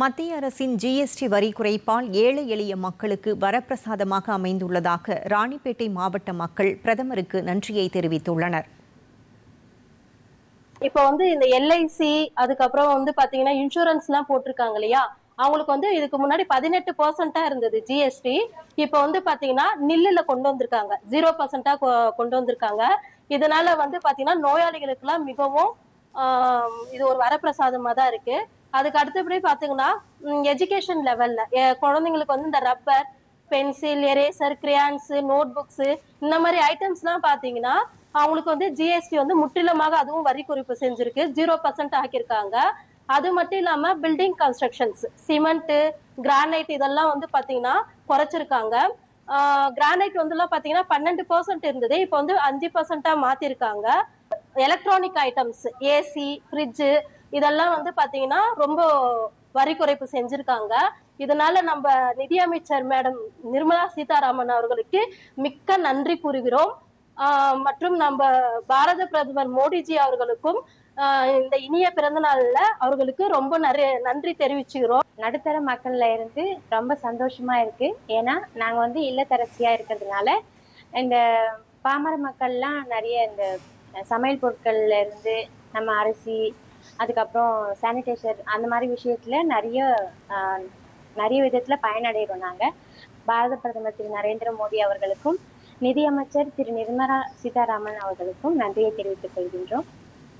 மத்திய அரசின் ஜிஎஸ்டி வரி குறைப்பால் ஏழை எளிய மக்களுக்கு வரப்பிரசாதமாக அமைந்துள்ளதாக ராணிப்பேட்டை மாவட்ட மக்கள் பிரதமருக்கு நன்றியை தெரிவித்துள்ளனர். இப்போ வந்து இந்த எல்ஐசி அதுக்கப்புறம் வந்து பாத்தீங்கன்னா இன்சூரன்ஸ் எல்லாம் போட்டிருக்காங்க இல்லையா? அவங்களுக்கு வந்து இதுக்கு முன்னாடி பதினெட்டு பர்சன்டா இருந்தது ஜிஎஸ்டி இப்போ வந்து பாத்தீங்கன்னா நில்லுல கொண்டு வந்திருக்காங்க. ஜீரோ பர்சன்டா கொண்டு வந்திருக்காங்க. இதனால வந்து பாத்தீங்கன்னா நோயாளிகளுக்கு எல்லாம் மிகவும் இது ஒரு வரப்பிரசாதமா தான் இருக்கு. அதுக்கு அடுத்தபடி பாத்தீங்கன்னா எஜுகேஷன் லெவல்ல குழந்தைங்களுக்கு வந்து இந்த rubber pencil eraser crayons notebooks இந்த மாதிரி ஐட்டம்ஸ் எல்லாம் பாத்தீங்கன்னா அவங்களுக்கு வந்து ஜிஎஸ்டி வந்து முற்றிலுமாக அதுவும் வரி குறிப்பு செஞ்சிருக்கு. ஜீரோ பர்சன்ட் ஆக்கியிருக்காங்க. அது மட்டும் இல்லாம பில்டிங் கன்ஸ்ட்ரக்ஷன்ஸ் சிமெண்ட் கிரானைட் இதெல்லாம் வந்து பாத்தீங்கன்னா குறைச்சிருக்காங்க. கிரானைட் வந்து எல்லாம் பாத்தீங்கன்னா பன்னெண்டு பர்சன்ட் இருந்தது. இப்போ வந்து அஞ்சு பர்சன்டா மாத்திருக்காங்க. எலக்ட்ரானிக் ஐட்டம்ஸ் ஏசி ஃப்ரிட்ஜ் இதெல்லாம் வந்து பாத்தீங்கன்னா ரொம்ப வரி குறைப்பு செஞ்சிருக்காங்க. இதனால நம்ம நிதியமைச்சர் மேடம் நிர்மலா சீதாராமன் அவர்களுக்கு மிக்க நன்றி கூறுகிறோம். மற்றும் நம்ம பாரத பிரதமர் மோடிஜி அவர்களுக்கும் இந்த இனிய பிறந்த நாள்ல அவர்களுக்கு ரொம்ப நிறைய நன்றி தெரிவிச்சுக்கிறோம். நடுத்தர மக்கள்ல இருந்து ரொம்ப சந்தோஷமா இருக்கு. ஏன்னா நாங்க வந்து இல்லத்தரசியா இருக்கிறதுனால இந்த பாமர மக்கள்லாம் நிறைய இந்த சமையல் பொருட்கள்ல இருந்து நம்ம அரிசி அதுக்கப்புறம் சானிடைசர் அந்த மாதிரி விஷயத்துல நிறைய நிறைய விதத்துல பயனடைகிறோம் நாங்க. பாரத பிரதமர் திரு நரேந்திர மோடி அவர்களுக்கும் நிதியமைச்சர் திரு நிர்மலா சீதாராமன் அவர்களுக்கும் நன்றியை தெரிவித்துக் கொள்கின்றோம்.